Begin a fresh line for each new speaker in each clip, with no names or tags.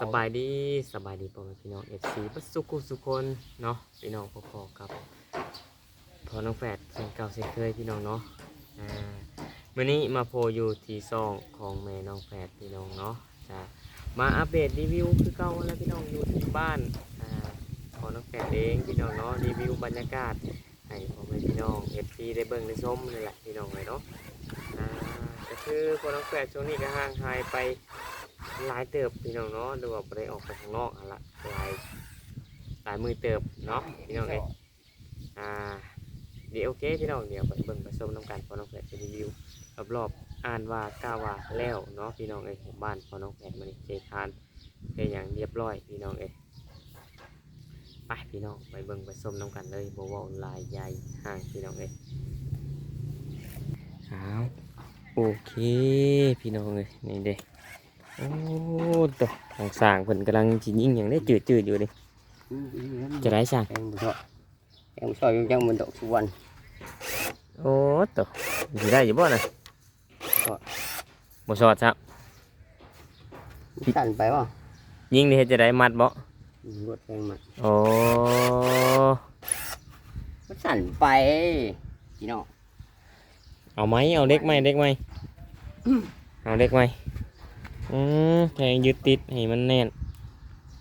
สบายดีสบายดีพ่อแม่พี่น้องเอฟซีบัสสุกุสุคนเนาะพี่น้องพอๆกับพอน้องแฝดเสียงเก่าเสียงเคยพี่น้องเนาะอ่ามื่อนี้มาโพอยู่ที่ซองของแม่น้องแฝดพี่น้องเนาะจะมาอัปเดตรีวิวคือเก่าแล้วพี่น้องอยู่ที่บ้านอ่าพอน้องแฝดเองพี่น้องเนาะรีวิวบรรยากาศให้พ่อแม่พี่น้องเอฟซีได้เบิ่งได้ชมนี่แหละพี่น้องเลยเนาะอ่าก็คือพอน้องแฝดช่วงนี้ก็ห่างหายไป หลายเติบพี่น้องเนาะหรือว่าบ่ได้ออกไปข้างนอกอะละหลายหลายมือเติบเนาะพี่น้องเอ้ยอ่าเดี๋ยวโอเคพี่น้องเดี๋ยวไปเบิ่งไปชมน้ำกันพอน้องแฝดไปรีวิวรอบๆอ่านว่ากล้าว่าแล้วเนาะพี่น้องเอ้ยของบ้านพอน้องแฝดมันเจทานเป็นอย่างเรียบร้อยพี่น้องเอ้ยไปพี่น้องไปเบิ่งไปชมน้ำกันเลยบ่เว้าลายใหญ่ห่างพี่น้องเอ้ยเอาโอเคพี่น้องเอ้ยนี่เด้ โอ้ตัวทางสร้างเพิ่นกำลังจิยิงอย่างได้จืดจืดๆอยู่ดิจะได้สั่ง
em sợ em sợ trong trong mình độ su quanh
โอ้ตัวสิได้อยู่บ่น่ะ
สอด
บ่สอดครับ
สั่นไปป่ะ
ยิงนี่เฮ็ดจะได้มัดบ่
รถแรงมา
โอ้
มันสั่นไปพี่น้อง
เอาไหมเอาเด็กไหมเด็กไหมเอาเด็กไหม อืมแทงยึดติดให้มันแน่น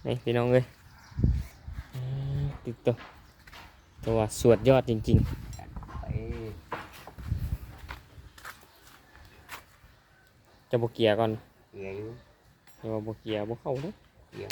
นี่พี่น้องเอ้ยอืมติดตัวตัวสวดยอดจริง
สั่นไป
ๆจะบ่เกียร์ก่อน
เกียร์อยู่
เดี๋ยวว่าบ่เกียร์บ่เข้าเด้อ
เกีย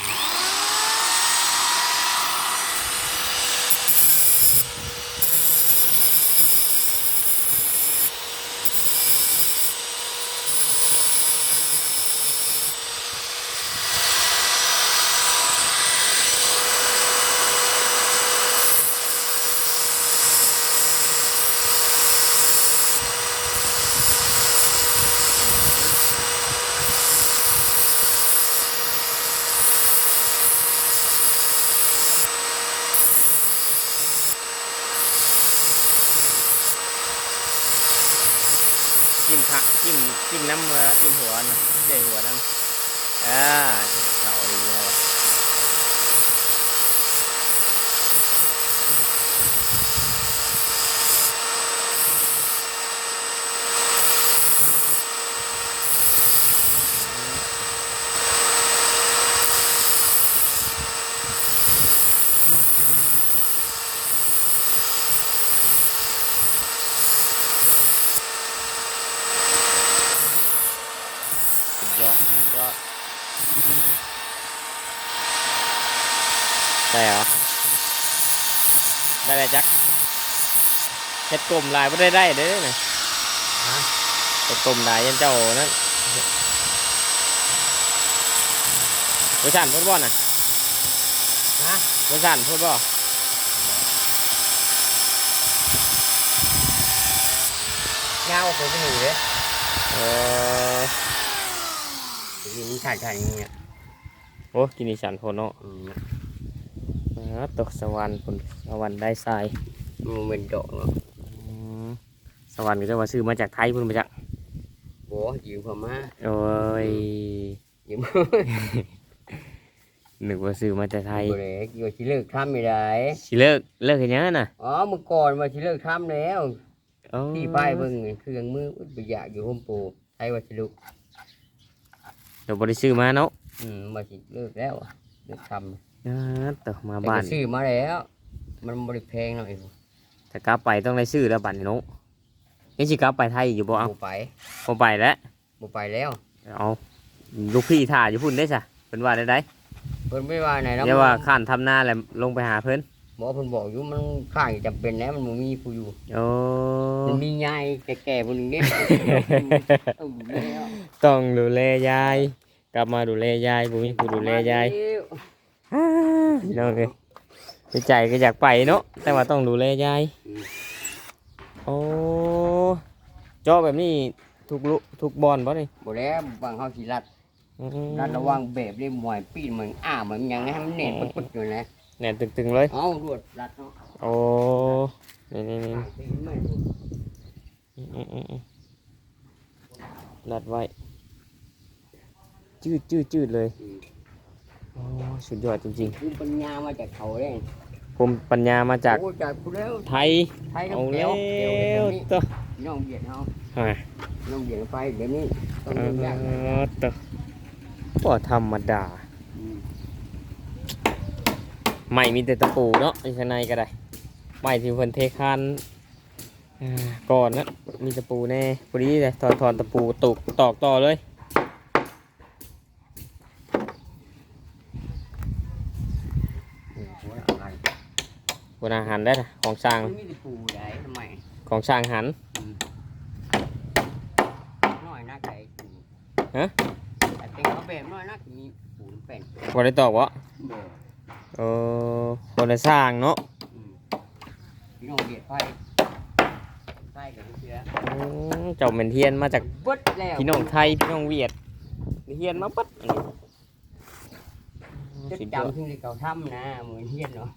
น้ำเมือจิ้มหัวนะใหญ่หัวน้ำอ่าเสาดีเลยวะสุดยอดสุดยอดได้เหรอได้เลยจักเฮ็ด กลมลายไม่ได้ได้เด้อนะเฮ็ดกลมลายยันเจ้านั่นบริษัทพูดบ่น่ะ
ฮะ
บริษัทพูดบ่
เงาผมจะหนีเลย
เออ
ทีนี้ถ่ายถ่ายอย่างเงี้ย
โอ้กินอีสันโพนเนาะ
อืม
อ่าตกสวรรค์คนสวรรค์ได้ทราย
มันเป็นโดดเนาะ
อืม สวรรค์ก็จะว่าซื้อมาจากไทยพุ่นมาจาก
โอ้ยืมผมมา
โอ้ย
ยืม
นึกว่าซื้อมาจากไทย
โอ้ยอยู่ที่เลิกทำไม่ได้
สิเลิกเลิกเห็นยังน่ะ
อ๋อเมื่อก่อนว่าที่เลิกทำแล้ว
โอ้
ที่ป้ายเบิ่งนี่เครื่องมืออุปยากอยู่ห้มปูไทยวัสดุ
เดี๋ยวบริซื้อมาเนาะ
อืมมาสิเลิกแล้วอะเลิกทำ
อ่าต่อมา
แต่
บ้าน
ก็ซื้อมาแล้ว มันบริแพงหน่อย
ถ้ากลับไปต้องได้ซื้อแล้วบัตรเนาะ นี่สิกลับไปไทยอยู่บ่เอา
บ่ไป
บ่ไปแล้ว
บ่ไปแล้ว
เอาลูกพี่ถ่าอยู่พุ่นได้ซะเพิ่นว่าได้ได
เพิ่นไม่ว่าไหนแล้ว
เดี๋ยวว่าข้านทำหน้าแล้วลงไปหาเพิ่น
หมอเพิ่นบอกอยู่มันข้างจำเป็นแล้วมันบ่มีผู้อยู่
โอ้
มันมียายแก่ๆผู้หนึงเด้ต้องดูแลแล้ว
ต้องดูแลยาย กลับมาดูแลยายบ่มีผู้ดูแลยายพี่น้องเอ้ยในใจก็อยากไปเนาะแต่ว่าต้องดูแลยายโอ้ เจาะแบบนี้ทุกลุทุกบอลบ่นี่
บ่แล้วบางเฮาสิรัด
อืม
รัดระวังแบบได้หมวยปีนเหมือนอ้าเหมือนหยังให้มันแน่นปึ๊ดๆอยู่นะ
แน่นตึงๆเลย
เอ้ารวดรัดเนาะ
โอ้นี่นี่นี่
ข้างตีนไม่ดู
อืมอืมอืมรัดไว้จจืดจืดจืดเลย
อืม
โอ้สุดยอดจริง
ภูมิปัญญามาจากเขาเลย
ๆผมปัญญามาจาก
โอ้จากผู้แล้ว
ไทย
ไทยกับ
เอา
เดี
แล้
ยววเดียวเดี๋ยวนี้
ตัว
น้องเบียดเฮา
อ่า
น้องเบียดไปเดี๋ยวนี้ต้อง
เอ
เลี้ยงยาก
อตัวบ่ธรรมดา
อืม
ไม่มีแต่ตะปูเนาะในข้างในก็ได้ไม่ที่เพิ่นเทคานอ่าก่อนนะมีตะปูแน่พอดีเลยถอนถอนตะปูตกตอกต่อเลย
โอ้ยอะไร
บนอาหารได้นะของสร้าง
มันมีแต่ปูได้ทำไม
ของสร้างหัน
น้อยนักไก่ปู
ฮะ
แต่เป็นเขาแบบน้อยนักมีปูนเป็น
บ่ได้ตอกวะ
เด้อ
เออบ่ได้สร้างเนาะ
อืมพี่น้องเบียดไปใช่กับเชื้อ
อืมเจ้าเป็นเทียนมาจาก
เบิดแล้ว
พี่น้องไทยพี่น้องเวียดเทียนมาปัดอันนี้
จะ
สุดยอด
จำที่เขาทำนะเหมือนเฮียนเนาะ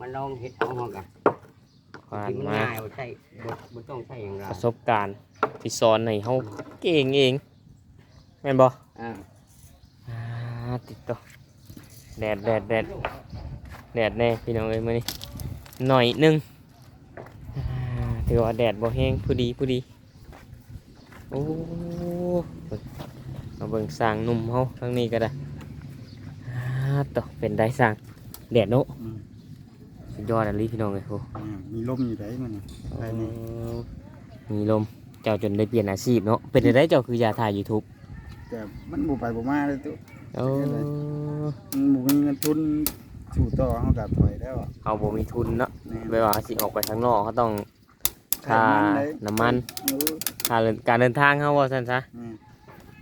มันลองเฮ็ดเอาเฮากัน
ผ่าน
ที่มัน
มา
ง่ายบ่ใช่บ่บ่ต้องใช่อย่างไร
ประสบการณ์ที่สอนให้เฮาเก่งเอง แม่นบ่
อ่า
อ่าติดต่อแดดแดดแดดแดดแน่พี่น้องเอ้ยมื้อนี้หน่อยหนึงอ่าถือว่าแดดบ่แห้งผู้ดีผู้ดีโอ้เบิ่งมาเบิ่งสร้างหนุ่มเฮาทางนี้ก็ได้อ่าต่อเป็นได้สร้างแดดเนาะ
อืม
สุดยอดอันนี้พี่น้องเอ้ยโห
อ่ามีลมอยู่ไหนมันนี่ไปนี่
มีลมเจ้าจนได้เปลี่ยนอาชีพเนาะเป็นได้เจ้าคืออยาถ่าย YouTube
แต่มันบ่ไปบ่มาเลยตุ
โอ้
มันบ่มีเงินทุนสู่ต่อเฮาก็ถอยแล้วอะ
เอาบ่มีทุนเนาะ
แม่น
ไม่ว่าสิออกไปข้างนอกเขาต้องค่า
เลย
น้ำมัน
เออ
ค่าเดินการเดินทางเขาว่าซั่นซะ
แม่น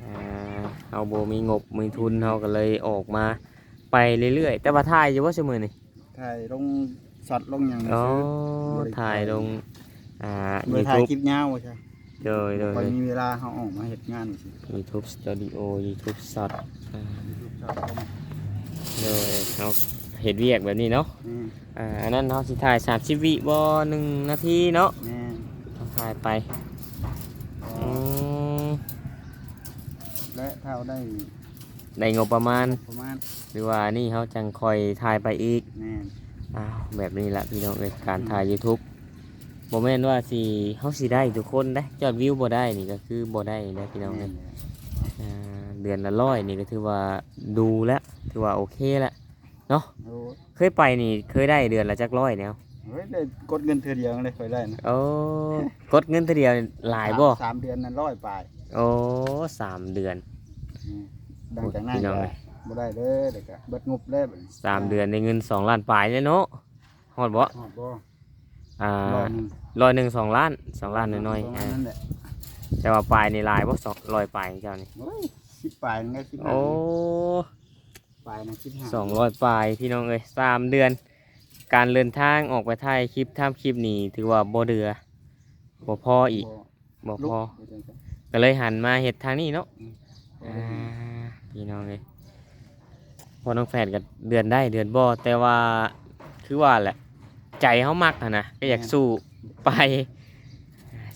อ่าเอาบ่มีงบมีทุนเขาก็เลยออกมาไปเรื่อยๆ แต่ว่าถ่ายอยู่ว่าชั่วโมงนี่
ถ่ายลงสัตว์ลงหยัง
อ๋อ
ซื้อ
ถ่ายลงอ่า
บ่ได้ถ่าย
YouTube
คลิปยาวว่าใช่
โดยโดย
พอมีเวลาเฮาออกมาเฮ็ดงานสิ
YouTube Studio YouTube Shot อ่าโดยเขาเห็ดเวียกแบบนี้เนาะ
แม่น
อ่าอันนั้นเขาสิถ่าย30วิบ่หนึ่งนาทีเนาะ
แม่น
เขาถ่ายไปอืม
และถ้าเอาได้
ได้งบประมาณ
ประมาณ
หรือว่านี่เขาจังคอยถ่ายไปอีก
แม่น
อ้าวแบบนี้ละพี่น้องเลยการถ่าย YouTube โมเมนว่าสิเขาสิได้ทุกคนได้ยอดวิวบ่ได้นี่ก็คือบ่ได้นะพี่น้องเลยอ่าเดือนละร้อยนี่ก็ถือว่าดูแล้วถือว่าโอเคแล้ว
โอ้
เคยไปนี่เคยได้เดือนละจักร้อยแนว
เฮ้ยได้กดเงินเทื่อเดียวเลยค่อยได้นะ
โอ้กดเงินเทีเดียวหลายบ่
สามเดือนนั้นร้อยปลาย
โอ้สามเดือน
อืมดังจากนั้น
พี่น้อง
ก็
เอ้ย
บ่ได้เด้อเด็กอะเบิดงบเลยบัดนี้
สามเดือนในเงินสองล้านปลายเลยเนาะฮอดบ่
ฮอดบ่
อ่า
ร้อยหนึ่ง
ร้อยหนึ่งสองล้านสองล้านน้อย
ประ
ๆ
มา
อ่า
ณนั่นแหละ
แต่ว่าปลายในลายบ่สองร้อยปลายของเจ้านี่
โอ้ยสิบปลายนึงไงสิบห้า
โอ้
ปลายนะสิบห้า
สองร้อยปลายพี่น้องเอ้ยสามเดือน การเดินทางออกไปถ่ายคลิปทำคลิปนี่ถือว่าบ่เดือบ่พออีกบ่
ลู
พ
ก
อ
เดี๋ยวจะ
ก็เลยหันมาเฮ็ดทางนี้เนาะ
อื
อ่ามพี่น้องเอ้ยพอน้องแฟนก็เดือนได้เดือนบ่แต่ว่าคือว่าแหละ ใจเฮามักอะนะก็อยากสู้ไป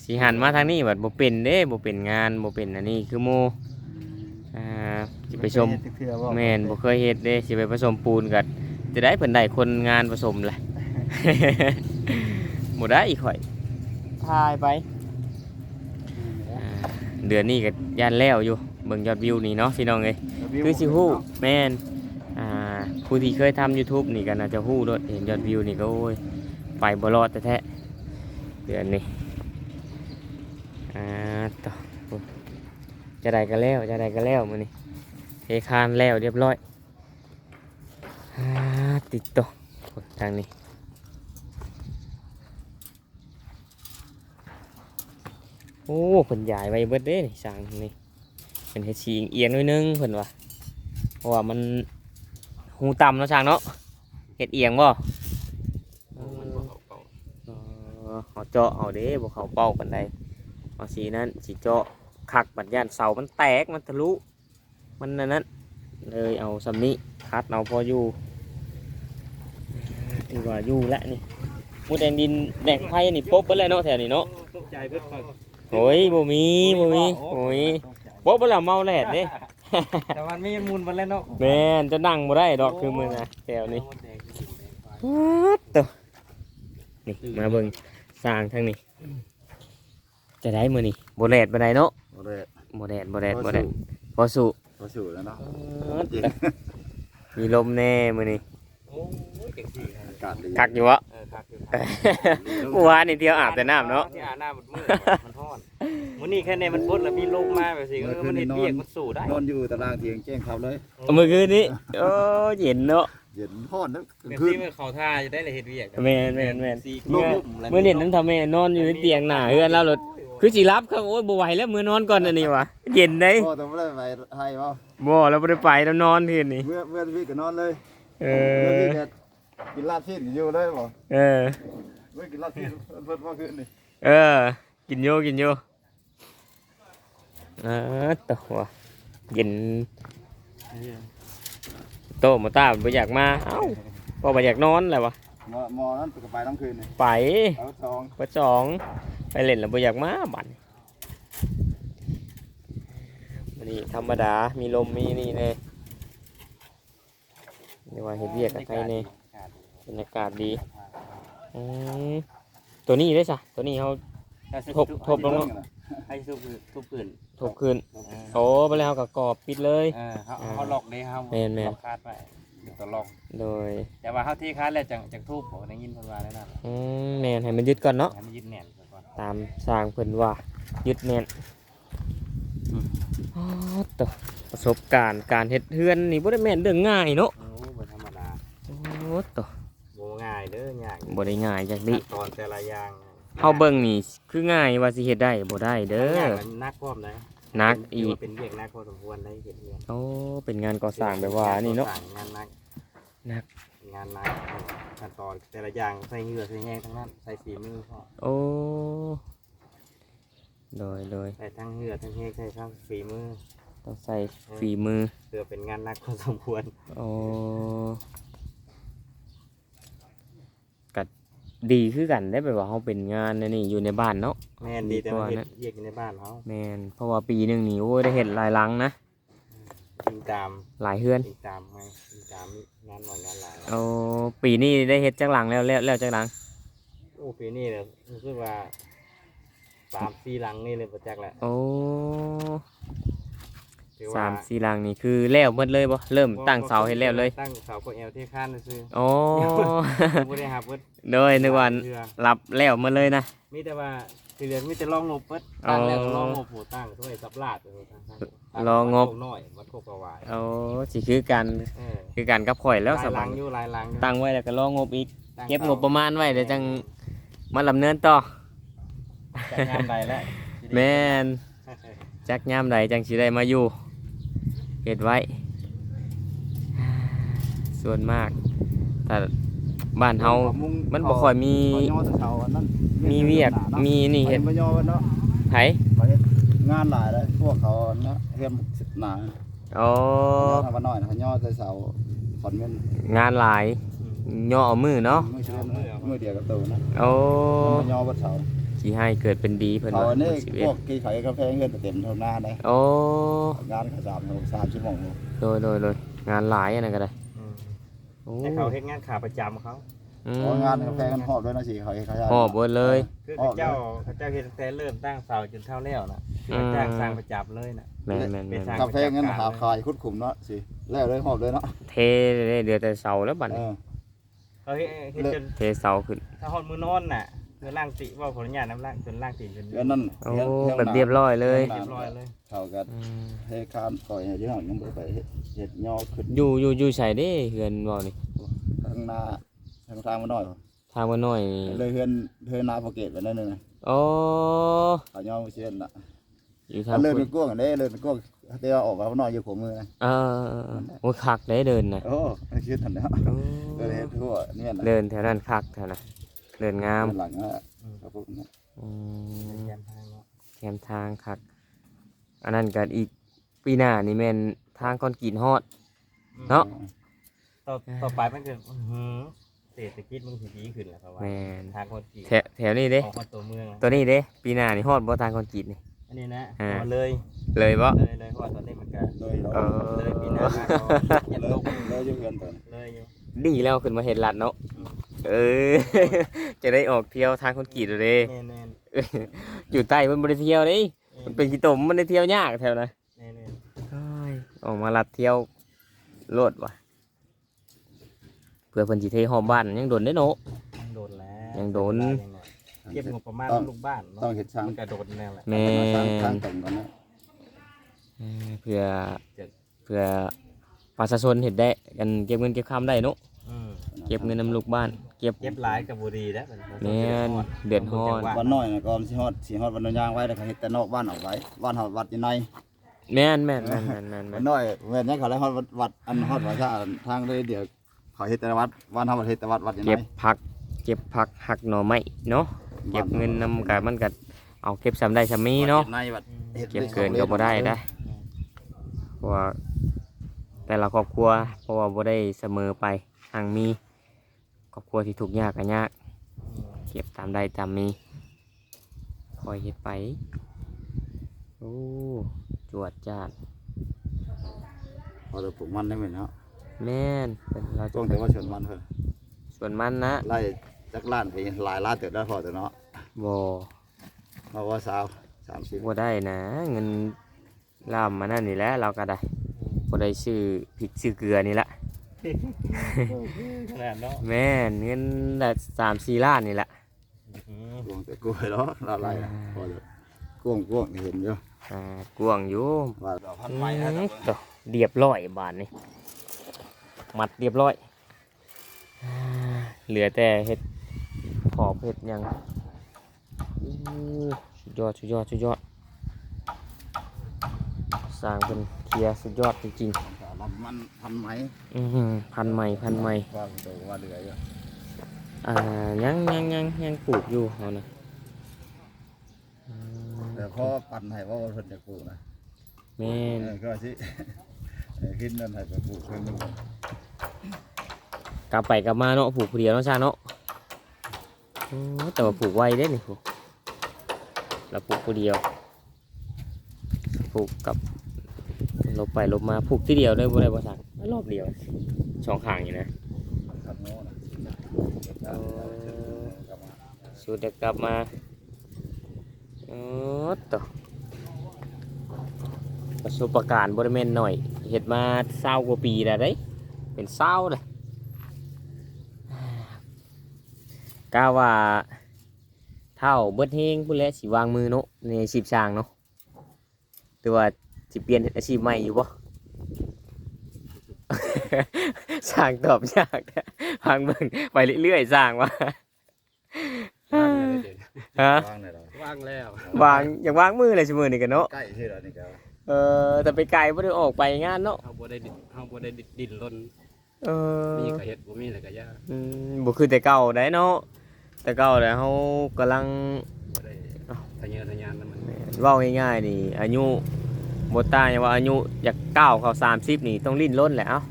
สิหันมาทางนี้บัดบ่เป็นเด้บ่เป็นงานบ่เป็นอันนี้คือโมอ่าสิไปชม
เฮ็ดเทื่อบ่
แม่นบ่เคยเฮ็ดเด้สิไปผสมปูนกันจะได้เพิ่นได้คนงานผสมแหละบ่ได้อีกข่อยทายไปอ่าเดือนนี้ก็ย่านแล้วอยู่เบิ่งยอดวิวนี่เนาะพี่น้องเอ้ยคือสิฮู้แม่นอ่า ผู้ที่เคยทำ YouTube นี่ก็น่าจะฮู้โดดเห็นยอดวิวนี่ก็โอ้ยไปบ่รอดแท้ๆเดือนนี้อ่าต่อจะได้ก็แล้วจะได้ก็แล้วมื้อนี้เทคานแล้วเรียบร้อยอ่าติดต่อทางนี้โอ้เพิ่นย้ายไว้เบิดเด้นี่สร้างนี่เป็นเฮ็ดสีเอียงๆหน่อยนึงเพิ่นว่าเพราะว่ามัน หูต่ำเนาะช่างเนาะเฮ็ดเอียงบ่เออเอาเจาะเอาเด้บ่เข้าเป้าปานใดเอาสีนั้นสิเจาะคักบัดย่านเสามันแตกมันทะลุ มันนั่นนั้นเลยเอาสำนี้คัดเอาพออยู่ถือว่าอยู่แล้วนี่มูแดงดินแดงไผ่นี่ปบเบิดแล้วเนาะแถวนี้เนาะ
ตกใจเบิดก่อน
โอ้ยบ่มีบ่มีโอ้ยบ่บ่ละเมาแลดเด้
แต่มันไม่มูลมันแล้วเนาะ
แม่นจะนั่งบ่ได้ดอกคือมื้อนะแถวนี้ฮัดตัวนี่มาเบิ่งสร้างทางนี้ จะได้มื้อนี้บ่แดดบ่ได้เนาะ
บ่ได้
บ่แดดบ่แดดบ่แดดพอสู้
บ่สู้แล้วเนาะ
ฮัดตัวมีลมแน่มื้อนี้
โอ้ยเก่งสิ
อากาศดี
คักอยู่วะ
เออครับ
เมื่อวานนี่เที่ยวอาบแต่น้ำเนาะ
ที่อาบน้ำมันมืดมันร้อนมื้อนี้แค่ในมันบดแล้วมีลมมาแบบสิเออมันเฮ็ดเวียกมันสู้ได้
นอนอยู่ตารางเตียงแจ้งเขาเลย
มื้อคืนนี้โอ้เย็นเนาะ
เย็นฮ้อนนะกลาง
แบบ
คืน
ที่มันเข้าท่าจะได้เลยเฮ็ดเวียก
แม่นแม่นแม่น
สี
เมื่อ
ลุ่มๆแล้ว
มื้อนี้นั้นทำแม่นอนอยู่ในเตียงหน้าเฮือนแล้วรถคือสิรับครับโอ้ยบ่ไหวแล้วมื้อนอนก่อนอันนี้วะเย็นเด้
พ่อต้องบ่ได้ไปให้บ่
บ่แล้วบ่ได้ไปแล้วนอนคืนนี้
เมื่อเมื่อพี่ก็นอนเลย
เอ
เมื่อ
อ
พี่ก็ กินลาบชิ้นอยู่เลยบ่
เออ
เมื่อกินลาบชิ้นเพิ่นว่าคืนนี่
เออ กินโยกินโยเออตัวเย็นโตมาตาบ่อยากมา เอ้าก็บ่อยากนอนแหละวะ
หมอหมอนั้นก็ไปทั้งคืนนี่
ไป
เอาทอง
ประจอง ไปเล่นแล้วบ่อยากมาบัดนี้วันนี้ธรรมดา มีลมมีนี่แน่เรียกว่าเฮ็ดเวียกกับใครแน่ บรรยากาศดีอืมตัวนี้ได้ซะตัวนี้เฮาทบทบลงเนาะ
ให้ทุบพื้นทุบพื้น
ทบคืนโอ้ไปแล้วก็กรอบปิดเลย
เออเขาเขาล็อกได้ครับ
แม่นๆ
ล็อกคาดไว้เดี๋ยวตัวล็อก
โดย
แต่ว่าเขาที่คาดแล้วจังจังทุบผมได้ยินเพิ่นว่าแล้วนะ
อืมแม่นให้มันยึดก่อนเนาะ
ให้มันยึดแน่นซะก่อน
ตามสร้างเพิ่นว่ายึดแน่นอ๋อตัวประสบการณ์การเฮ็ดเฮือนนี่บ่ได้แม่นเรื่องง่ายเนาะ
โอ้บ่ธรรมดา
โอ้ตัว
บ่ง่ายเด้อยาก
บ่ได้ง่ายจักดิ
ขั้นตอนแต่ละอย่าง
เฮาเบิ่งนี่คือง่ายว่าสิเฮ็ดได้บ่ได้เด้
ยาก
อ
มันนักพร้อมนะ
หนักอีก
เป็นเวียกนักพอสมควรได้เฮ็ดเวียก
โอ้เป็นงานก่อสร้างแบบว่านี่เนาะ
งานนัก
นัก
งานนักขั้นตอนแต่ละอย่างใส่เหงื่อใส่แห้งทั้งนั้นใส่ฝีมือพ่อ
โอ้โดยโดย
ใส่ทั้งเหงื่อทั้งแห้งใส่ทั้งฝีมือ
ต้องใส่ฝีมือ
เพื่อเป็นงานนักพอสมควร
โอ้ก็ ดีคือกันได้แบบว่าเฮาเป็นงานอันนี่อยู่ในบ้านเนาะ
แม่นดีแต่ว่า
ดีกว่า
เฮ็
นะ
ดเวียกอยู่ในบ้านเขา
แมนเพราะว่าปีหนึ่งนี่โอ้ยได้เห็นหลายหลังนะ
ติงตาม
หลายเฮือน
ติงตามไงติงตามงานหน่อยงานหลาย
โอ้ปีนี้ได้เห็ดจักหลังแล้วแล้วแล้วจักหลัง
โอ้ปีนี้เนี่ยรู้สึกว่าสามสี่หลังนี่เลยประจักษ์แหละ
โอ้
ถือว่
สามสี่หลังนี่คือแล้วหมดเลยบ่เริ่มตั้งเสาเห็นแล้วเลย
ตั้งเสาก็เอลที่ข้านซื้อ
โอ้
ไม่ได้หับเพิ่น
โดยนึกว่า
เรือ
รับแล้วหมดเลยนะ
มีแต่ว่าทีเรียนมีแต่ลองงบเพิ่นตั้งแล้วก็ลองงบโหตั้งด้วยสับลาดไปตั้งตั้ง
ลองงบ
วัดโคกน้อยวัดโคกประวาย
โอ้สิคือกัน
เออ
คือกันกับข่อยแล้ว
ห
ส
ลายห
บั
ลั
ง
งอยู่หลายหลังอยู่
ตั้งไว้แล้วก็รองบอีก
ตั้
เก็บงบประมาณไว้เดี๋ยวจังมาลำเนินต่อ
จัดงานใดแล้ว
แม่นจักยามใดจังสิได้มาอยู่ เฮ็ดไว้ ส่วนมากแต่บ้านเฮามันบ่ค่อยมี
ขอย่อแต่เสาอันนั้น
มีเวียกมีนี่
เห็
เฮ็
น
ด
บ่ย่อกันเนาะ
ไผ
เขาเฮ็ดงานหลายเลยพวกเขาเนาะเฮ็ดหนา
อ๋อย่
อทำมาหน่อยนะเขาย่อแต่เสาขอนเงิน
งานหลายย่อเอามือเนาะ
มือเชื่อมมือเดียวกับตัวนะ
โอ้
มันย่อบนเสา
สิให้เกิดเป็นดีเพิ่น
เขา
ว่า
อันนี้
สิบ
พ
เอ็ด
วกกี่ไข่กาแฟเงินเต็มเท่าหน้าเลย
โอ้
งานเขาสามโมงสามชั่วโมงเลย
โดยโดยโดยงานหลายอันนั้นก็ได้
อืม
โอ้
ให้เขาเฮ็ดงานขาประจำเขา
อืม
เพราะงานกาแฟกันหอบด้วยนะสิเขาเฮ็ดเขา
หอบเบิดเลย
คือเขาเจ้าเขาเจ้าเฮ็ดแต่เริ่มตั้งเสาจนเท่าแล้วน่ะคือเขาจ้างสร้างประจำเลยน่ะ
แม่นแม่น
เป็
แม่
น
น
ทาง
กาแฟเงินหาขายคุดขุมเนาะสิแล้วเลยหอบเลยเนาะ
เทเลยเดือแต่เสาแล้วบัด
เอ
นี้
อ
เขาเฮ็ดเฮ็ดจน
เทเสาขึ้น
ถ้าฮอดมือนอนน่ะ คือล่างติว่าผลญาตน้ำล่างจนล่างติจน
เงินนั่น
โอ้แบบเรียบร้อยเลย
เรียบร้อยเลย
เขาก็
อืม
เทคานก่อยให้ที่ห้องยังบ่ไปเฮ็ดเฮ็ดย่อขึ้น
อยู่อยู่อยู่ใส่เด้เฮือนบ่นี่
ข้างหน้าทางทางมาหน่อย
ทางบ่น้อยนี่
เลยเฮือนเฮือนนาโปเกตไปนั่นนึง
โอ้
เขาย่อมาเช่นน่ะ
อยู่ทา
ถ้างเลื่อน
พุ่
เป็นนกว้างเด้เลื่อนเป็นกว้างเดี๋ยวออกมาหน่อยอยู่ผมมือนะ
เออเออเออโอ้ยคักได้เดินนะ
โอ้ไม่คิดทันแล้ว
โอ้
เดินเฮ็ดทั่วเนี่ยนะ
เดินแถวนั้นคักแถวนั้น เดินงาม
หลังอะครับผม
อืม
แยมทางเนาะ
แคมทางคักอันนั้นก็อีกปีหน้านี่แม่นทางคอนกรีตฮอด เนาะ
ต่อต่อไปมันคืออื้อหือเศรษฐกิจมันสิดีขึ้นแหละเพราะว่า
แม่น
ทางคนจีน
แถวแถวนี้เด้
ออกมาตัวเมือง
ตัวนี้เด้ ปีหน้านี่ฮอดบ่ทางคอนกรีตนี่
อันนี้นะ
อ่า
เอาเลย
เลยบ่
เลยเลยเพราะว่าตอนนี้มันก็
เลยเรา
เออ
เลยปีหน้าก็ยัน
เลย
ตก
เลยอยู่เพื่อนตอน
เลยอยู่
ดีแล้วขึ้นมาเห็นหลัดเนาะ เออ จะได้ออกเที่ยวทางคนกรีดเลย
แน่แน่
เอออยู่ใต้มันบ่ได้เที่ยวเด้มันเป็นขี้ตมมันได้เที่ยวยากแถวนะ
แน่แน่
เอ้ยออกมาลัดเที่ยวโลดว่ะเพื่อเพิ่นสิเทหอมบ้านยังโดนได้เนาะ
ยังโดนแล้ว
ยังโดน
เก็บงบประมาณลูกบ้านเนาะ
ต้องเห็ดช้าง
มันก็โดนแน่แหละ
แม่
ทางทาง
น
ตรงกันนะ
เออเพื่อเพื่อประชาชนเห็นได้กันเก็บเงินเก็บคำได้เนาะ
อืม
เก็บเงินนำลูกบ้าน เก็บ
เก็บหลายกับบุรีแล้ว
แม่นเดือดร้อน
วันน้อยนะก็สิฮอดสิฮอดวันยางไว้แล้วก็เฮ็ดแต่นอกบ้านออกไว้บ้านเฮาวัดอยู่ใน
แม่นแม่นแม่นแม่นแม่นแม่
วันนน้อยแม่นยังเขาเลยฮอดวัดวัดอันฮอดว่าชาทางเลยเดี๋ยวเขาเฮ็ดแต่วัดบ้านเฮาเฮ็ดแต่วัดวัดอยู่ใน
เก็บผัก เก็บผักหักหน่อไม้เนาะเก็บเงินนำกันมันก็เอาเก็บซ้ำได้ซ้ำมีเนาะ
วัดในวัดฮ็ด
เก็บเกินก็บ่ได้ได้เพราะว่าแต่ละครอบครัวเพราะว่าบ่ได้เสมอไปทางมี ครอบครัวที่ทุกข์ยากก็ยากเก็บตามได้ตามมีคอยเฮ็ดไป โอ้จวดจาด
พอจะปลูกมันได้ไหมเนาะ
แม่นเป็นเรา
ช่วง
จะ
แต่ว่าชวนมันเพิ่น
ส่วนมันนะ
ไล่จักล้านไปหลายล้านเติบได้พอแต่เนาะ
บ่
เพราะว่าสาว30
บ่ได้นะ เงินลามมานั่นนี่แหละเราก็ได้บ่ได้ซื้อพริกซื้อเกลือนี่ละ
ขนาดเนาะ
แม่นเงินละสามสี่ล้านนี่แหละ
อืม
กวงแต่กล้วยเนาะเราไล่นะพอจะกวงกวงนี่เห็นอยู่
อ่ากวางอยู่
ว่าดอกพัน
อื
ไม้นะ
มต่อเรียบร้อยบานนี่มัดเรียบร้อยอ่าเหลือแต่เห็ดขอบเห็ดหยังอู้สุดยอดสุดยอดสุดยอดสร้างเป็นเคลียร์สุดยอดจริง
ลำมันพันไม้
ๆอื้อหือพันใหม่พันใหม่
ว่าตัวว่าเหลืออยู่
อ่ายังยังยังยังปลูกอยู่เอานะอืม
แต่พอปั่นให้ว่าเพิ่นจะปลูกนะ
แม่น
เออก็สิเออขึ้นนั่นให้ไปปลูกเพิ่นนึง
กลับไปกลับมาเนาะปลูกผู้เดียวเนาะชาเนาะโอ้แต่ว่าปลูกไวเด้นี่ปลูกเราปลูกผู้เดียวปลูกกับ ลบไปลบมาปลูกที่เดียวได้บ่ได้บ่สั่งรอบเดียวสองข้างอยู่นะสุดเดี๋ยวกลับมาโอ้ต่อประสบการณ์บริเวณหน่อยเห็ดมาเศร้ากว่าปีแล้วเด้เป็นเศร้าเลยก้าว่าเท่าเบิดเฮงพูดแล้วสิวางมือเนาะในอาชีพช่างเนาะแต่ว่า สิเปลี่ยนอาชีพใหม่อยู่ปะช่างตอบยากนะพังเบิ่งไปเรื่อยๆสร้างวะฮะ
วางได้ดอก
ว่างแล้ว
วางอย่างวางมือเลยชั่วโมงนี่กันเนาะ
ใกล้ที่แล้วนี่ก็
เออแต่ไปไกลไม่ได้ออกไปงานเนาะ
เฮาบ่ได้ดินเฮาบ่ได้ดินล้น
เออ
มีก็เฮ็ดบ่มีแล้วก็ย่า
อืมบ่คือแต่เก่าได้เนาะแต่เก่าแล้วเฮากำลัง
บ่ได้ทะเยอทะยานนำมัน
เว้าง่ายๆนี่อายุ บ่ต่างอย่างว่าอายุอยากก้าวเข้า30นี่ต้องลิ้นล้นแหละเอ้า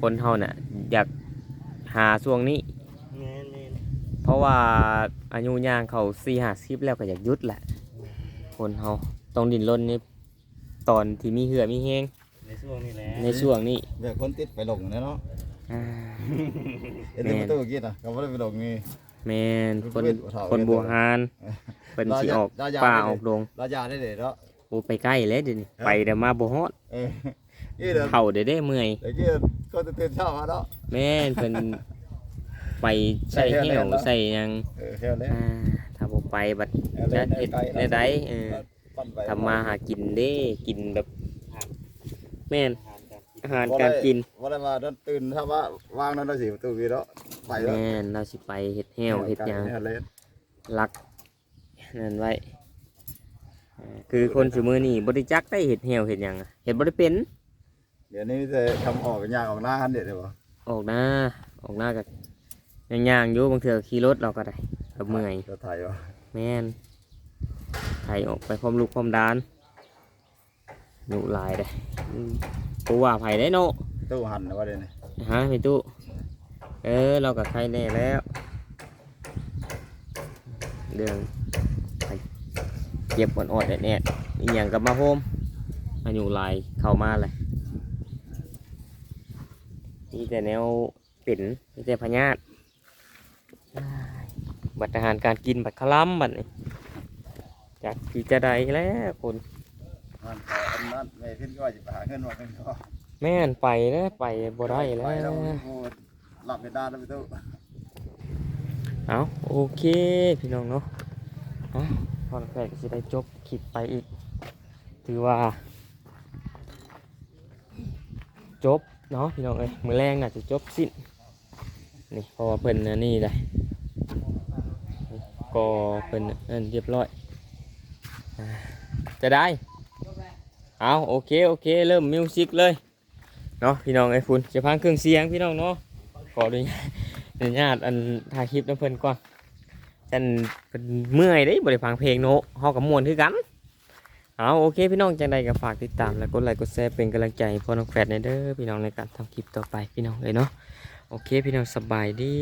คนเฮาน่ะ อยากหาช่วงนี้
แม่น
เพราะว่าอายุย่างเขา4 50แล้วก็อยากหยุดแหละ คนเฮาต้องดิ้นรนนี่ตอนที่มีเหือมีแฮง
ในช่วงนี้แหละ
ในช่วงนี้
แบบคนติดไปลงนะเนาะ
อ่า
เอ็นที่ประตูกินอะก็บ่ได้ไปลงนี่
แมนคน
เป็นผู้เฒ่า
คนบัวฮานเป็นสิออก
เราอยาก
ป่า
ได้เลย
ออกดง
ราญาได้เด้เนาะ
โอ้ไปใกล้เลยเดี๋ยวนี้ไปเดี๋ยวมาบ่ฮอด
เออนี่เด้อ
เข่าเดี๋ยวได้เมื่อย
เดี๋ยวกี้ก็ตื่นเช้ามาเนาะ
แม่นเป็นไปใส่
ใส่
เหี่
แค่
ยว
นั้นเนาะ
ใส่หยัง
เออแค่นี้
อ่าถ้าบ่ไปบัด
เออ
จะ
ได้
เฮ็ด
ไกล
ได้
ๆ
ไดเออ
ปั่นไป
ทำมาหากินเด้กินแบบ แม่น
ทานกัน
อาหารการกิน
ว่าได้มาเดินตื่นถ้าว่าวางนั่นได้สิประตูกี่เนาะไปแล้ว
แม่นเราสิไปเฮ็ดแห้วเฮ็ดหยัง
เนี่ยเลย
ลักนั่นไว้อ่า คือคนสมือนี่บริจักได้เห็ดเหี่ยวเห็ดหยังอะเห็ดบริเป็น
เดี๋ยวนี้จะทำออกกันยากออกหน้าหันเด็ดเลยบ่
ออกหน้าออกหน้ากับย่างๆอยู่บางเถื่อขี่รถเราก็ได้เราเมื่อย
จะถ่ายบ่
แม่นไถออกไปพร้อมลูกพร้อมดานหนุหลายเลยอืมกูว่าไผได้โน
ตู้หันนะว่าเดี๋ยวนี้
ฮะพี่ตู้เออเรากับใครแน่แล้วเรื่องไป เจ็บอ่อนๆแอดๆอีหยังกับมาโฮมอายุหลายเข้ามาเลยมีแต่แนวเป็นมีแต่พญาติอ้ายบัตรอาหารการกินบัตรคล้ำบัตรนี่จากที่จะได้แล้วคน
มันขออันนั้นแม่เพิ่นก็ว่าสิไปหาเงินว่าเพิ่นก็
แม่นไปแล้วไปบ่ได้แล้
ไปแล้ว
ว
โอ้หลับไปด้านแล้วไปตู้
เอาโอเคพี่น้องเนาะเอาพอแฟกจะได้จบคลิปไปอีก ถือว่า จบเนาะพี่น้องเอ้ยมือแรงน่าจะจบสิ้นนี่พอเพิ่นนี่เลยก็เพิ่นนั่นเรียบร้อยจะได้ เอาโอเคโอเคเริ่มมิวสิกเลยเนาะพี่น้องไอ้ฝุ่นจะพังเครื่องเสียงพี่น้องเนาะขออนุญาตอนุญาตอันถ่ายคลิปน้ำเพิ่นก่อน ฉันเป็นเมื่อยได้บริฟังเพลงโนเฮากับมวนคือกันเอาโอเคพี่น้องจังใดก็ฝากติดตามและกดไลค์กดแชร์เป็นกำลังใจพ่อน้องแฟดในเด้อพี่น้องในการทำคลิปต่อไปพี่น้องเลยเนาะโอเคพี่น้องสบายดี